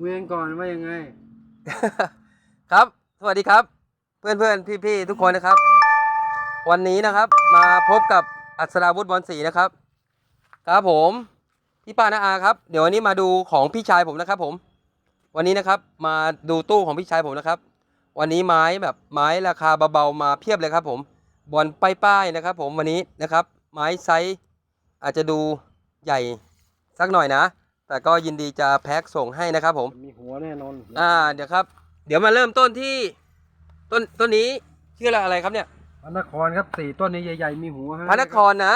เวียนก่อนว่ายังไง ครับ สวัสดีครับ เพื่อนเพื่อนพี่พี่ๆทุกคนนะครับ วันนี้นะครับ มาพบกับอัศราวุธบอลสีนะครับ ครับผมพี่ป้านาอาครับ เดี๋ยววันนี้มาดูของพี่ชายผมนะครับ ผม วันนี้นะครับ มาดูตู้ของพี่ชายผมนะครับ วันนี้ไม้แบบไม้ราคาเบาๆมาเพียบเลยครับ ผมบอลป้ายๆนะครับ ผมวันนี้นะครับ ไม้ไซส์อาจจะดูใหญ่สักหน่อยนะ แต่ก็ยินดีจะแพ็คส่งให้นะครับผม มีหัวแน่นอนอ่าเดี๋ยวครับ เดี๋ยวมาเริ่มต้นที่ต้นต้นนี้ชื่ออะไรครับเนี่ยพระนครครับสี่ต้นนี้ใหญ่ๆมีหัวฮพระนครนะ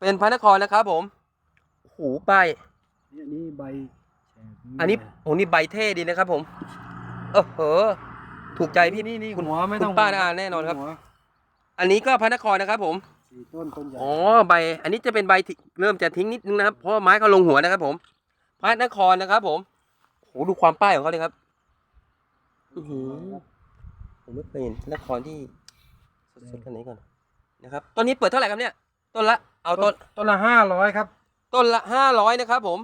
เป็นพระนครนะครับผมโอ้โหป้ายเนี่ยนี่ใบแฉกอันนี้โอ้นี่ใบเท่ดีนะครับผมเออเหอถูกใจพี่นี่นี่คุณหัวไม่ต้องคุณป้าน่าแน่นอนครับหัวอันนี้ก็พระนครนะครับ ผมสี่ต้นต้นใหญ่อ๋อใบ อันนี้จะเป็นใบที่เริ่มจะทิ้งนิดนึงนะครับเพราะว่าไม้เขาลงหัวนะครับผม พระนครนะครับ ผมโอ้โหดูความป้ายของเขาเลยครับอื้อหือผมไม่เคยเห็นพระนครที่สดๆกันไหนก่อนนะครับต้นนี้เปิดเท่าไหร่ครับเนี่ย ต้นละเอาต้นต้นละห้าร้อยครับ ต้นละห้าร้อยนะครับ ผม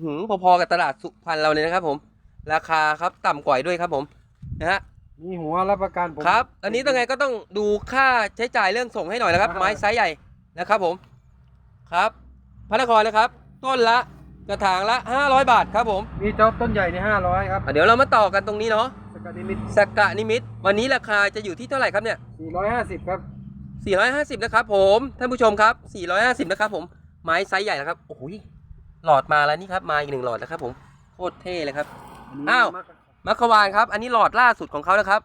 หืมพอๆกับตลาดสุพรรณเราเลยนะครับ ผม ราคาครับต่ำกว่าด้วยครับ ผมนะฮะมีหัวรับประกันผมครับ อันนี้ต้องไงก็ต้องดูค่าใช้จ่ายเรื่องส่งให้หน่อยนะครับอ่าไม้ไซส์ใหญ่นะครับ ผม ครับ พระนครนะครับ ต้นละ กระถางละห้าร้อยบาทครับผมมีเจ้าต้นใหญ่ในห้าร้อยครับอะเดี๋ยวเรามาต่อกันตรงนี้เนาะสกัดนิมิตสกกะนิมิต วันนี้ราคาจะอยู่ที่เท่าไหร่ครับเนี่ยสี่ร้อยห้าสิบครับ 450 นะครับผมท่านผู้ชมครับ 450 นะครับผมไม้ไซส์ใหญ่นะครับโอ้โหหลอดมาแล้วนี่ครับมาอีกหนึ่งหลอดนะครับผมโคตรเท่เลยครับนนี้อ้าวมกมัคควานครับ อันนี้หลอดล่าสุดของเขานะครับ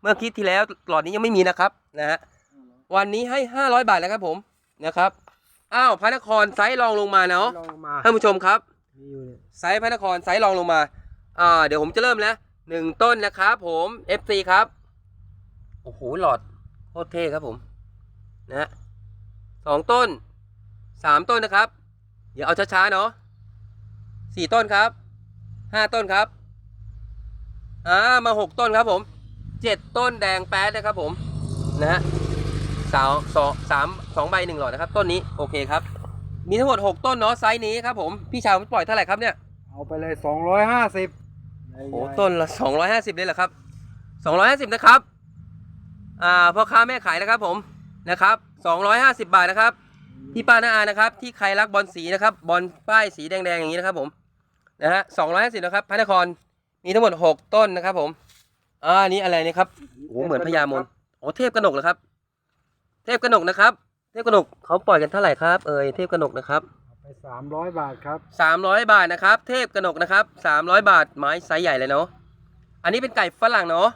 เมื่อคลิปที่แล้วหลอดนี้ยังไม่มีนะครับนะฮะวันนี้ให้ 500 บาทแล้วครับผมนะครับ อ้าวพระนครไซส์รองลงมาเนาะลองมาท่านผู้ชมครับ มีอยู่เนี่ยไซส์พระนครไซส์รองลงมา อ่า เดี๋ยวผมจะเริ่มแล้วหนึ่งต้นนะครับผม FC ครับ โอ้โห หลอดโคตรเท่ครับผม นะฮะสองต้นสามต้นนะครับ เดี๋ยวเอาช้าๆเนาะสี่ต้นครับห้าต้นครับอ่ามาหกต้นครับผมเจ็ดต้นแดงแป๊ดนะครับผม นะฮะ สาวสองสามสองใบหนึ่งหลอดนะครับ ต้นนี้โอเคครับ มีทั้งหมดหกต้นเนาะไซส์นี้ครับผมพี่ชาวปล่อยเท่าไหร่ครับเนี่ยเอาไปเลยสองร้อยห้าสิบโอ้ต้นละสองร้อยห้าสิบเลยเหรอครับสองร้อยห้าสิบนะครับอ่าพ่อค้าแม่ขายนะครับผมนะครับสองร้อยห้าสิบบาทนะครับพี่ป้าน้าอานะครับ ที่ใครรักบอลสีนะครับบอลป้ายสีแดงๆอย่างนี้นะครับผมนะฮะสองร้อยห้าสิบนะครับพระนครมีทั้งหมดหกต้นนะครับผมอ่าอันนี้อะไรเนี่ยครับโอ้เหมือนพญามนโอ้เทพกนกเหรอครับ เทพกนกนะครับ เทพกนกเขาปล่อยกันเท่าไหร่ครับ เอ่ยเทพกนกนะครับเอาไปสามร้อยบาทครับสามร้อยบาทนะครับ เทพกนกนะครับสามร้อยบาทไม้ไซส์ใหญ่เลยเนาะอันนี้เป็นไก่ฝรั่งเนาะ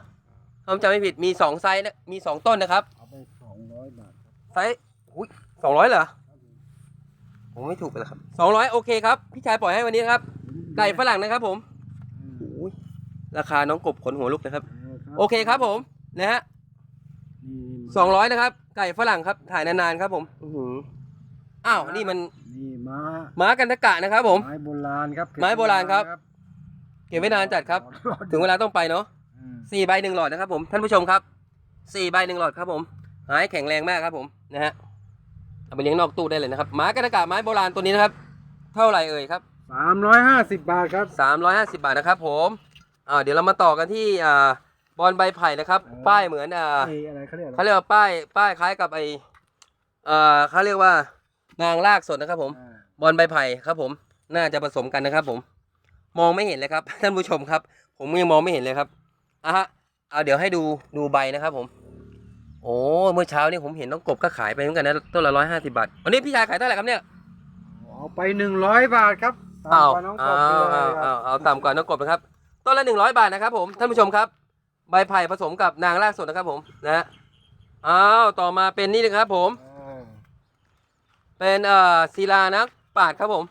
ผมจำไม่ผิดมีสองไซส์นะมีสองต้นนะครับเอาไปสองร้อยบาทครับไซส์อุ้ยสองร้อยเหรอผมไม่ถูกไปแล้วครับสองร้อยโอเคครับพี่ชายปล่อยให้วันนี้นะครับ ไก่ฝรั่งนะครับ ผมอืมอุ้ยราคาน้องกบขนหัวลุกนะครับเออรับโอเคครับผมนะฮะนี่ สองร้อยนะครับ ไก่ฝรั่งครับ ถ่ายนานๆครับผมอื้อหืออ้าวนี่มันนี่ม้าม้ากันตะกะนะครับ ผม ไม้โบราณครับไม้โบราณครับ เก็บไว้นานจัดครับถึงเวลาต้องไปเนาะอืมสี่ใบหนึ่งหลอดนะครับผมท่านผู้ชมครับสี่ใบหนึ่งหลอดครับผมหายแข็งแรงมากครับผมนะฮะเอาไปเลี้ยงนอกตู้ได้เลยนะครับหมากระดากาไม้โบราณตัวนี้นะครับ เท่าไหร่เอ่ยครับ สามร้อยห้าสิบบาทครับสามร้อยห้าสิบาทนะครับผมอ่าเดี๋ยวเรามาต่อกันที่อ่า บอลใบไผ่นะครับ ป้ายเหมือนอ่าไอ้อะไรเขาเรียกอะไรเขาเรียกว่าป้ายป้ายคล้ายกับไอเอ่อเขาเรียกว่านางลากสดนะครับ ผม อ่าบอลใบไผ่ครับ ผม น่าจะผสมกันนะครับ ผม มองไม่เห็นเลยครับ ท่านผู้ชมครับ ผมยังมองไม่เห็นเลยครับอะฮะเอาเดี๋ยวให้ดูดูใบนะครับ ผม โอ้เมื่อเช้านี่ผมเห็นน้องกบก็ขายไปเหมือนกันนะต้นละร้อยห้าสิบาทวันนี้พี่ชายขายเท่าไหร่ครับเนี่ย เอาไปหนึ่งร้อยบาทครับตามเอากว่าน้องกเอาบเลยเอาคเอารับเอาต่ำกว่าน้องกบนะครับต้นละหนึ่งร้อยบาทนะครับผมท่านผู้ชมครับ ใบไผ่ผสมกับนางรากสดนะครับผมนะฮะอ้าวต่อมาเป็นนี่นะครับผมอ่าเป็นเอ่อศิลานักปราดครับผม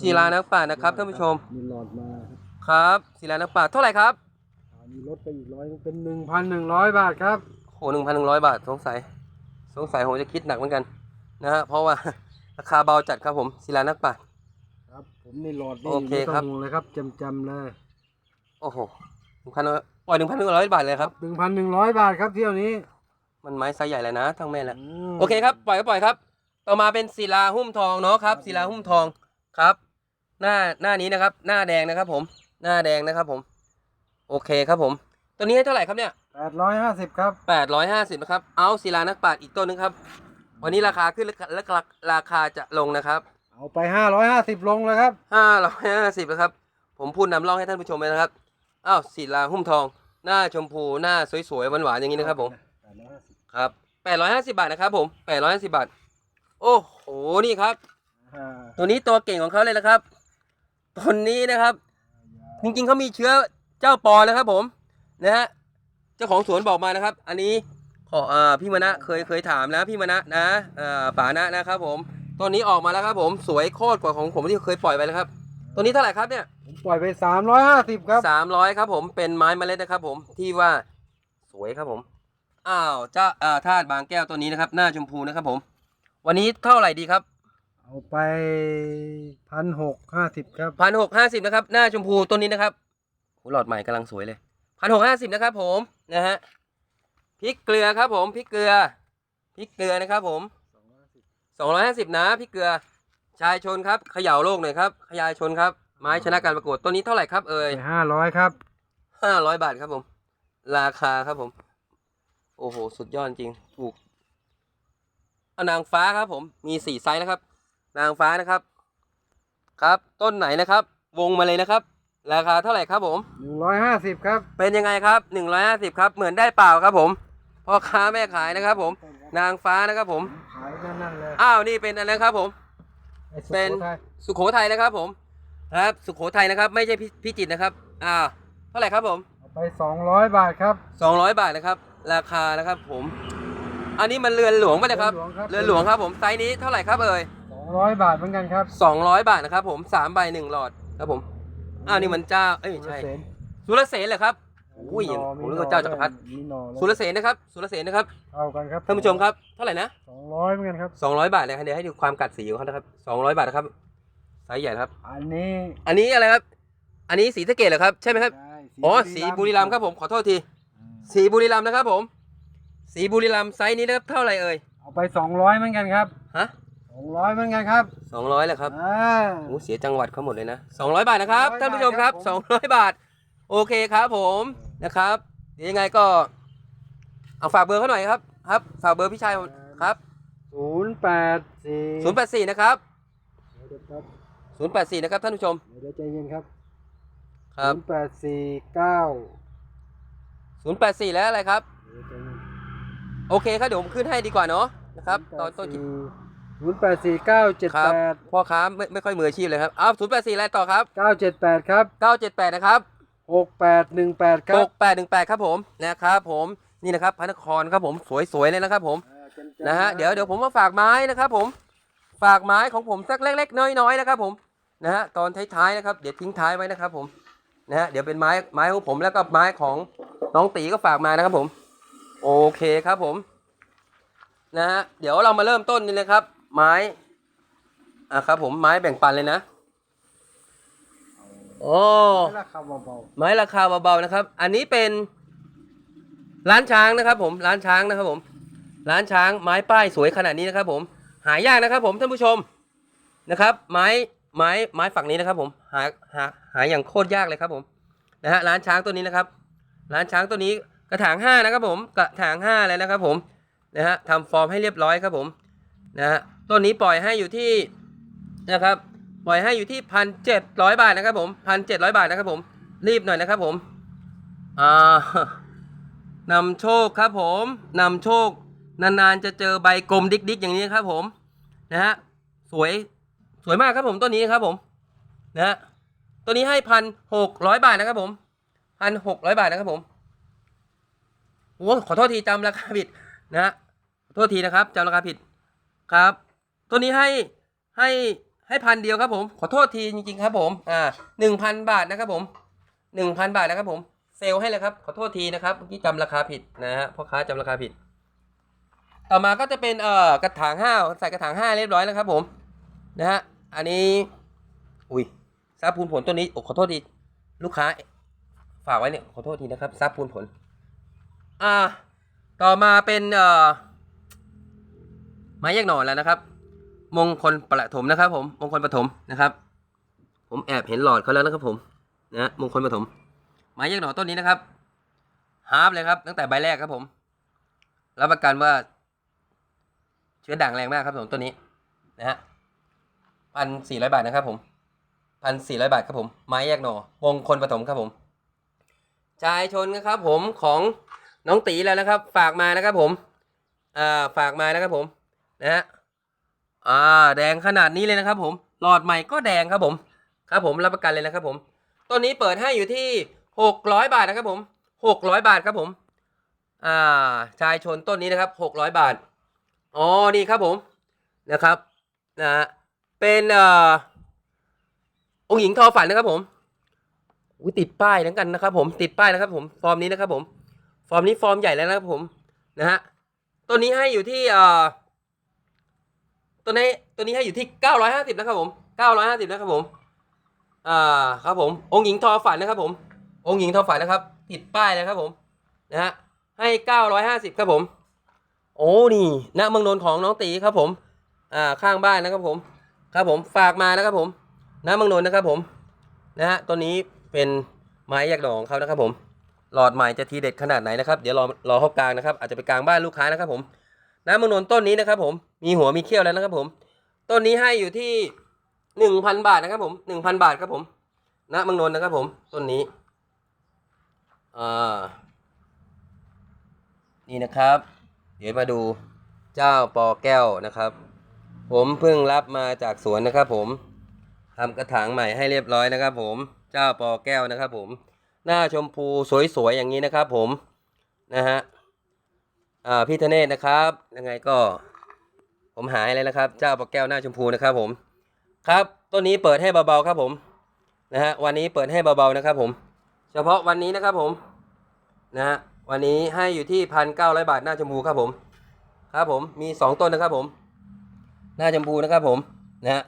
ศิลานักปราดนะครับท่านผู้ชมมีหลอดมาครับครับศิลานักปราดเท่าไหร่ครับอันนี้ลดไปอีกร้อยเป็นหนึ่งพันหนึ่งร้อยบาทครับ โหหนึ่งพันหนึ่งร้อยบาทสงสัย สงสัยผมจะคิดหนักเหมือนกันนะฮะเพราะว่า ราคาเบาจัดครับผมศิลานักปราด ครับ ผมนี่หลอดนี่โอเคไม่ต้ครัอบงเลยครับจำๆเลย โอ้โหหนึ่งพัน ปล่อยหนึ่งพันหนึ่งร้อยบาทเลยครับ หนึ่งพันหนึ่งร้อยบาทครับเที่ยวนี้มันไม้ไซส์ใหญ่เลยนะทั้งแม่แล้วมโอเคครับ ปล่อยก็ปล่อยครับ ต่อมาเป็นศิลาหุ้มทองเนาะครับศิลาหุ้มทองครับ หน้าหน้านี้นะครับ หน้าแดงนะครับ ผม หน้าแดงนะครับ ผม โอเคครับผม ตัวนี้ให้เท่าไหร่ครับเนี่ยแปดร้อยห้าสิบครับแปดร้อยห้าสิบนะครับ เอาศิลานักปราชญ์อีกต้นนึงครับ วันนี้ราคาขึ้นและและราคาจะลงนะครับเอาไปห้าร้อยห้าสิบลงเลยครับห้าร้อยห้าสิบนะครับ ผมพูดนำร่องให้ท่านผู้ชมเลยนะครับ อ้าวศิลาหุ้มทอง หน้าชมพูหน้าสวยๆหวานๆอย่างนี้นะครับผมแปดร้อยห้าสิบครับแปดร้อยห้าสิบาทนะครับผมแปดร้อยห้าสิบาท โอ้โหนี่ครับ อ่าตัวนี้ตัวเก่งของเขาเลยนะครับตัวนี้นะครับ จริงๆเขามีเชื้อเจ้าปอนะครับผมนะฮะเจ้าของสวนบอกมานะครับ อันนี้ขออ่าพี่มณะเคยเคยถามนะพี่มณะนะอ่าป๋านะนะครับผมตัวนี้ออกมาแล้วครับผมสวยโคตรกว่าของผมที่เคยปล่อยไปแล้วครับ ตัวนี้เท่าไหร่ครับเนี่ยผม ปล่อยไปสามร้อยห้าสิบครับ สามร้อยครับผมเป็นไม้เมล็ดนะครับผมที่ว่าสวยครับผมอ้าวเจ้าอ่าธาตุบางแก้วตัวนี้นะครับ หน้าชมพูนะครับผม วันนี้เท่าไหร่ดีครับเอาไปพันหกห้าสิบครับพันหกห้าสิบนะครับ หน้าชมพูตัวนี้นะครับโหหลอดใหม่กำลังสวยเลยพันหกห้าสิบนะครับผมนะฮะพริกเกลือครับผมพริกเกลือพริกเกลือนะครับผมสองร้อยห้าสิบนะพริกเกลือชายชนครับเขย่าโลกหน่อยครับขยายชนครับ ไม้ชนะการประกวดตัวนี้เท่าไหร่ครับเอ่ยไปห้าร้อยครับห้าร้อยบาทครับผม ราคาครับผม โอ้โห สุดยอดจริง ถูกเอานางฟ้าครับผม มีสี่ไซส์นะครับ นางฟ้านะครับ ครับ ต้นไหนนะครับ วงมาเลยนะครับ ราคาเท่าไหร่ครับผมหนึ่งร้อยห้าสิบครับ เป็นยังไงครับหนึ่งร้อยห้าสิบครับ เหมือนได้เปล่าครับผมพ่อค้าแม่ขายนะครับ ผม นางฟ้านะครับผม ขายนั่นๆเลย อ้าว นี่เป็นอะไรครับผมไอ้สุเป็นโขทัยสุโขทัยนะครับผม ครับสุโขทัยนะครับ ไม่ใช่พิพิจิตรนะครับอ้าวเท่าไหร่ครับผมเอาไปสองร้อยบาทครับสองร้อยบาทนะครับ ราคานะครับผม อันนี้มันเรือนหลวงป่ะเนะครับเรือนหลวงครับผมไซส์นี้เท่าไหร่ครับเอ่ยสองร้อยบาทเหมือนกันครับสองร้อยบาทนะครับผมสามใบหนึ่งหลอดครับผมอ้าวนี่มันเจ้าเอ้ยไม่ใช่สุรเสนสุรเสนเหรอครับอุ้ยมีหน่ผมนึกว่าเจ้าจักรพรรดิมีหน่อสุรเสนนะครับสุรเสนนะครับเท่ากันครับท่านผู้ชมครับเท่าไหร่นะสองร้อยเหมือนกันครับสองร้อยบาทเลยครับเดี๋ยวให้ดูความกัดสีของเขานะครับสองร้อยบาทนะครับ ไซส์ใหญ่นะครับ อันนี้อันนี้อะไรครับ อันนี้สีสะเกตเหรอครับ ใช่ไหมครับ ได้อ๋อ สีบุรีรัมย์ครับผม ขอโทษทีสีบุรีรัมย์นะครับผม สีบุรีรัมย์ไซส์นี้นะครับเท่าไหร่เอ่ย เอาไปสองร้อยเหมือนกันครับฮะสองร้อยเหมือนกันครับสองร้อยแหละครับ อ่า โอ้เสียจังหวัดเขาหมดเลยนะสองร้อยบาทนะครับ 200ท่านผู้ชมครับ บาทครับผมสองร้อยบาท โอเคครับผมนะครับเดี๋ยวยังไงก็เอาฝากเบอร์เขาหน่อยครับครับ ฝากเบอร์พี่ชายครับ ศูนย์แปดสี่ศูนย์แปดสี่นะครับ เดี๋ยวครับ ศูนย์แปดสี่นะครับท่านผู้ชม เดี๋ยวใจเย็นครับครับศูนย์แปดสี่เก้าศูนย์แปดสี่แล้วอะไรครับ เดี๋ยวใจเย็นโอเคครับเดี๋ยวผมขึ้นให้ดีกว่าเนาะนะครับตอนต้นคลิปศูนย์แปดสี่เก้าเจ็ดครัแปบดพ่อค้าไม่ไม่ค่อยมืออาชีพเลยครับเอาศูนย์แปดสี่อะไรต่อครับเก้าเจ็ดแปดครับเก้าเจ็ดแปดนะครับหกแปดหนึ่งแปดครัหบกแปดหนึ่งแปดครับผมนะครับผมนี่นะครับพระนครครับผมสวยๆเลยนะครับผมนะฮะเดี๋ยวเดี๋ยวผมมาฝากไม้นะครับผมฝากไม้ของผมสักเล็กๆน้อยๆนะครับผม นะฮะตอนท้ายๆนะครับ เดี๋ยวทิ้งท้ายไว้นะครับผมนะฮะเดี๋ยวเป็นไม้ไม้ของผมแล้วก็ไม้ของน้องตีก็ฝากมานะครับผม โอเคครับผม นะฮะเดี๋ยวเรามาเริ่มต้นนี่เลยครับ ไม้อะครับ ผมไม้แบ่งปันเลยนะโอ้ราคาเบาไม้ราคาเบาๆนะครับ อันนี้เป็นร้านช้างนะครับ ผมร้านช้างนะครับ ผม ร้านช้างไม้ป้ายสวยขนาดนี้นะครับ ผม หายากนะครับ ผมท่านผู้ชมนะครับ ไม้ ไม้ไม้ฝั่งนี้นะครับ ผมหาหาหาอย่างโคตรยากเลยครับ ผมนะฮะร้านช้างตัวนี้นะครับ ร้านช้างตัวนี้กระถางห้านะครับ ผมกระถางห้าเลยนะครับ ผมนะฮะทำฟอร์มให้เรียบร้อยครับผมนะฮะต้นนี้ปล่อยให้อยู่ที่นะครับ ปล่อยให้อยู่ที่พันเจ็ดร้อยบาทนะครับ ผมพันเจ็ดร้อยบาทนะครับ ผม รีบหน่อยนะครับ ผมอ่านำโชคครับผมนำโชคนานๆจะเจอใบกลมดิกๆ อย่างนี้ครับ ผมนะฮะสวย สวยมากครับผมต้นนี้ครับผมนะตัวนี้ให้พันหกร้อยบาทนะครับผมพันหกร้อยบาทนะครับผมโอ้ขอโทษทีจำราคาผิดนะขอโทษทีนะครับจำราคาผิดครับ ตัวนี้ให้ให้ให้พันเดียวครับผม ขอโทษทีจริงๆครับผมอ่าหนึ่งพันบาทนะครับผมหนึ่งพันบาทนะครับผม เซลให้เลยครับ ขอโทษทีนะครับเมื่อกี้จำราคาผิดนะฮะพ่อค้าจำราคาผิด ต่อมาก็จะเป็นเอ่อกระถางห้าใส่กระถางห้าเรียบร้อยแล้วครับผม นะฮะ อันนี้ อุ้ยซาบพูนผลตัวนี้โอ้ขอโทษทีลูกค้า ฝากไว้เนี่ย ขอโทษทีนะครับซาบพูนผล อ่า ต่อมาเป็นเอ่อไม้แยกหน่อแล้วนะครับ มงคลประถมนะครับ ผม มงคลประถมนะครับ ผมแอบเห็นหลอดเขาแล้วนะครับ ผมนะมงคลปฐมไม้แยกหน่อต้นนี้นะครับฮาร์ฟเลยครับ ตั้งแต่ใบแรกครับ ผมรับประกันว่า เชื้อด่างแรงมากครับผมต้นนี้นะฮะ พันสี่ร้อยบาทนะครับผมพันสี่ร้อยบาทครับผม ไม้แยกหน่อมงคลปฐมครับผม ชายชนนะครับผมของน้องตีแล้วนะครับ ฝากมานะครับผมอ่าฝากมานะครับผมนะฮะอ่าแดงขนาดนี้เลยนะครับ ผมหลอดใหม่ก็แดงครับผม ครับผมรับประกันเลยนะครับผมต้นนี้เปิดให้อยู่ที่หกร้อยบาทนะครับผมหกร้อยบาทครับผมอ่าชายชนต้นนี้นะครับหกร้อยบาทอ๋อนี่ครับผมนะครับนะฮะ เป็นเอ่อองค์หญิงทอฝันนะครับผมอุ้ยติดป้ายทั้งกันนะครับ ผมติดป้ายนะครับ ผมฟอร์มนี้นะครับ ผม ฟอร์มนี้ฟอร์มใหญ่แล้วนะครับ ผมนะฮะตัวนี้ให้อยู่ที่เอ่อตัวนี้ตัวนี้ให้อยู่ที่เก้าร้อยห้าสิบนะครับผมเก้าร้อยห้าสิบนะครับผมอ่าครับผม องค์หญิงทอฝันนะครับ ผม องค์หญิงทอฝันนะครับติดป้ายนะครับผมนะฮะให้เก้าร้อยห้าสิบครับผม โอ้นี่ณเมืองนนท์ของน้องตีครับผมอ่าข้างบ้านนะครับผม ครับผมฝากมานะครับผมณเมืองนนนะครับผมนะฮะตัวนี้เป็นไม้แยกดอกของเขานะครับผม หลอดใหม่จะทีเด็ดขนาดไหนนะครับ เดี๋ยวรอรอเขากลางนะครับ อาจจะไปกลางบ้านลูกค้านะครับผมณเมืองนนต้นนี้นะครับผม มีหัวมีเขี้ยวแล้วนะครับผม ต้นนี้ให้อยู่ที่หนึ่งพันบาทนะครับผมหนึ่งพันบาทครับผมณเมืองนนนะครับผม ต้นนี้อ่านี่นะครับ เดี๋ยวมาดูเจ้าปอแก้วนะครับ ผมเพิ่งรับมาจากสวนนะครับผมทำกระถางใหม่ให้เรียบร้อยนะครับผมเจ้าปอแก้วนะครับผมหน้าชมพูสวยๆอย่างนี้นะครับผมนะฮะอ่าพี่ธเนศนะครับยังไงก็ ผมหายเลยนะครับ เจ้าปอแก้วหน้าชมพูนะครับผม ครับต้นนี้เปิดให้เบาๆครับผมนะฮะวันนี้เปิดให้เบาๆนะครับผม เฉพาะวันนี้นะครับผมนะฮะวันนี้ให้อยู่ที่พันเก้าร้อยบาทหน้าชมพูครับผม ครับผมมีสองต้นนะครับผม หน้าชมพูนะครับผมนะฮะ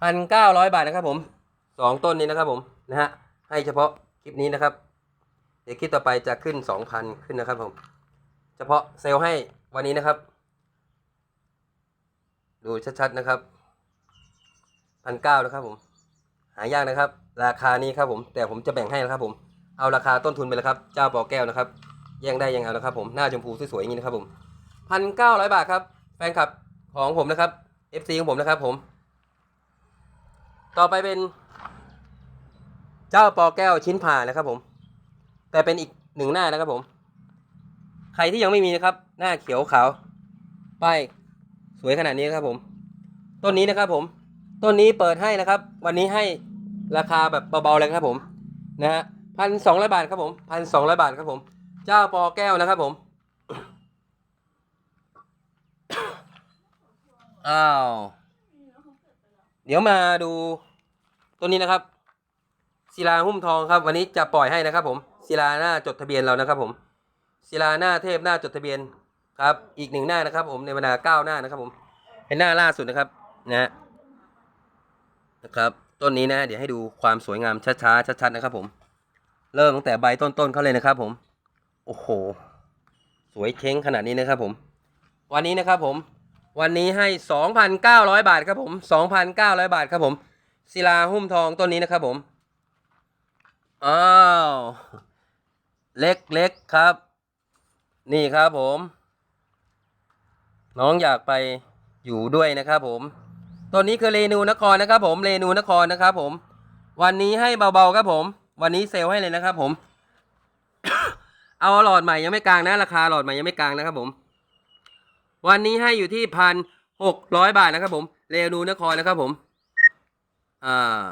พันเก้าร้อยบาทนะครับผมสองต้นนี้นะครับผมนะฮะให้เฉพาะคลิปนี้นะครับ เดี๋ยวคลิปต่อไปจะขึ้นสองพันขึ้นนะครับผม เฉพาะเซลล์ให้วันนี้นะครับ ดูชัดๆนะครับพันเก้านะครับผมหายากนะครับ ราคานี้ครับผม แต่ผมจะแบ่งให้นะครับผมเอาราคาต้นทุนไปเลยครับ เจ้าปอแก้วนะครับแย่งได้ยังเอานะครับผมหน้าชมพูสวยๆอย่างนี้นะครับผมพันเก้าร้อยบาทครับ แฟนคลับของผมนะครับ FC ของผมนะครับผม ต่อไปเป็น เจ้าปอแก้วชิ้นผ่านะครับผม แต่เป็นอีกหนึ่งหน้านะครับผม ใครที่ยังไม่มีนะครับ หน้าเขียวขาวป้ายสวยขนาดนี้ครับผม ต้นนี้นะครับผม ต้นนี้เปิดให้นะครับ วันนี้ให้ราคาแบบเบาๆเลยครับผม นะฮะพันสองร้อยบาทครับผมพันสองร้อยบาทครับผม เจ้าปอแก้วนะครับผม อ้าว เดี๋ยวมาดูตัวนี้นะครับศิลาหุ้มทองครับ วันนี้จะปล่อยให้นะครับผมศิลาหน้าจดทะเบียนเรานะครับผมศิลาหน้าเทพหน้าจดทะเบียนครับ อีกหนึ่งหน้านะครับ ผมในบรรดาเก้าหน้านะครับ ผมเป็นหน้าล่าสุดนะครับ นะ นะครับ ต้นนี้นะ เดี๋ยวให้ดูความสวยงามช้าๆชัดๆนะครับ ผม เริ่มตั้งแต่ใบต้นๆเขาเลยนะครับ ผม โอ้โห สวยเช้งขนาดนี้นะครับ ผม วันนี้นะครับ ผม วันนี้ให้ 2,900 บาทครับผม 2,900 บาทครับผม ศิลาหุ้มทองต้นนี้นะครับผม อ้าว เล็กเล็กครับ นี่ครับผม น้องอยากไปอยู่ด้วยนะครับผม ต้นนี้คือเรนูนครนะครับผม เรนูนครนะครับผม วันนี้ให้เบาๆครับผม วันนี้เซลให้เลยนะครับผม เอาหลอดใหม่ยังไม่กลางนะ ราคาหลอดใหม่ยังไม่กลางนะครับผม วันนี้ให้อยู่ที่พันหกร้อยบาทนะครับผมเรนูนครนะครับผมอ่า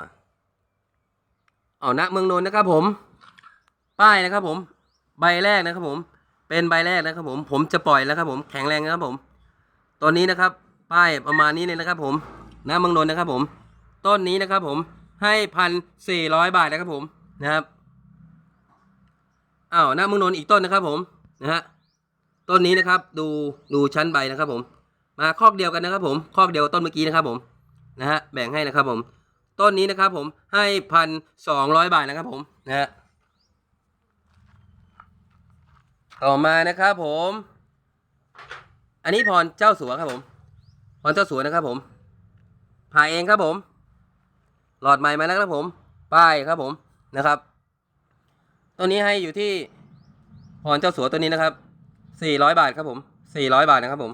เอาณเมืองนนท์นะครับผม ป้ายนะครับผม ใบแรกนะครับผม เป็นใบแรกนะครับผม ผมจะปล่อยแล้วครับผม แข็งแรงนะครับผมตัวนี้นะครับ ป้ายประมาณนี้เลยนะครับผมณเมืองนนท์นะครับผม ต้นนี้นะครับผม ให้พันสี่ร้อยบาทนะครับผม นะครับอ้าวณเมืองนนท์อีกต้นนะครับผม นะฮะ ต้นนี้นะครับ ดูดูชั้นใบนะครับ ผม มาคอกเดียวกันนะครับ ผมคอกเดียวต้นเมื่อกี้นะครับ ผมนะฮะแบ่งให้นะครับ ผม ต้นนี้นะครับ ผมให้พันสองร้อยบาทนะครับ ผมนะฮะต่อมานะครับผม อันนี้พรเจ้าสัวครับผม พรเจ้าสัวนะครับ ผมผ่าเองครับผม หลอดใหม่มาแล้วครับผม ป้ายครับผมนะครับ ตัวนี้ให้อยู่ที่พรเจ้าสัวตัวนี้นะครับ สี่ร้อยบาทครับผมสี่ร้อยบาทนะครับผม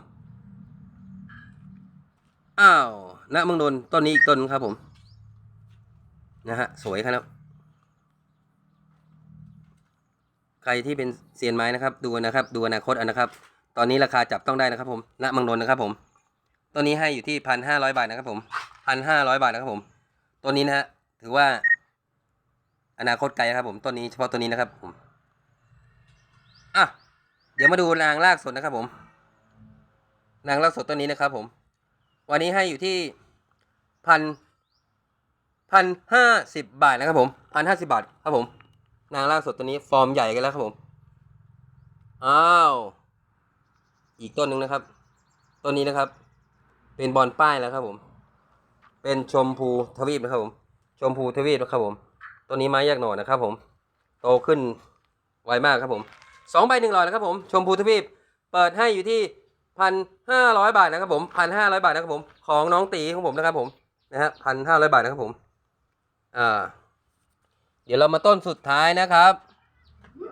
อ้าวณเมืองนนต้นนี้อีกต้นครับผม นะฮะ สวยครับ ใครที่เป็นเซียนไม้นะครับ ดูนะครับ ดูอนาคตนะครับ ตอนนี้ราคาจับต้องได้นะครับผมณเมืองนนนะครับผมตัวนี้ให้อยู่ที่พันห้าร้อยบาทนะครับผมพันห้าร้อยบาทนะครับผมตัวนี้นะฮะถือว่า อนาคตไกลครับผมต้นนี้เฉพาะตัวนี้นะครับผมอะ เดี๋ยวมาดูนางรากสดนะครับผมนางรากสดต้นนี้นะครับผม วันนี้ให้อยู่ที่พันพันห้าสิบบาทนะครับผมพันห้าสิบาทครับผมนางรากสดตัวนี้ฟอร์มใหญ่กันแล้วครับผม อ้าว อีกต้นหนึ่งนะครับ ต้นนี้นะครับ เป็นบอลป้ายแล้วครับผม เป็นชมพูทวีปนะครับผม ชมพูทวีปนะครับผม ตัวนี้ไม้แยกหน่อนะครับผม โตขึ้นไวมากครับผม สองใบหนึ่งร้อยนะครับผม ชมพูทวีป เปิดให้อยู่ที่พันห้าร้อยบาทนะครับผมพันห้าร้อยบาทนะครับผม ของน้องตีของผมนะครับผมนะฮะพันห้าร้อยบาทนะครับผมอ่าเดี๋ยวเรามาต้นสุดท้ายนะครับ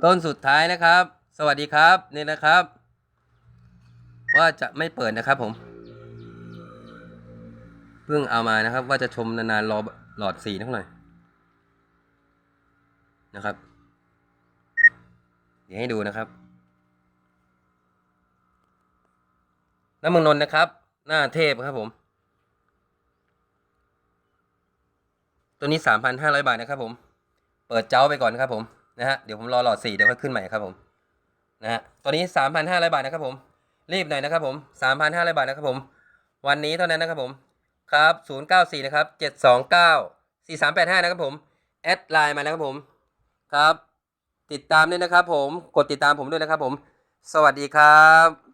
ต้นสุดท้ายนะครับ สวัสดีครับนี่นะครับ ว่าจะไม่เปิดนะครับผมเพิ่งเอามานะครับ ว่าจะชมนานๆรอหลอดสีนิดหน่อยนะครับ เดี๋ยวให้ดูนะครับน้ำมืองนนนะครับ หน้าเทพครับผม ตัวนี้สามพันห้าร้อยบาทนะครับผม เปิดเจ้าไปก่อนครับผมนะฮะเดี๋ยวผมรอหลอดสี่เดี๋ยวค่อยขึ้นใหม่ครับผมนะฮะตัวนี้สามพันห้าร้อยบาทนะครับผม รีบหน่อยนะครับผมสามพันห้าร้อยบาทนะครับผม วันนี้เท่านั้นนะครับผมครับศูนย์เก้าสี่นะครับเจ็ดสองเก้าสี่สามแปดห้านะครับผม แอดไลน์มานะครับผม ครับ ติดตามด้วยนะครับผม กดติดตามผมด้วยนะครับผม สวัสดีครับ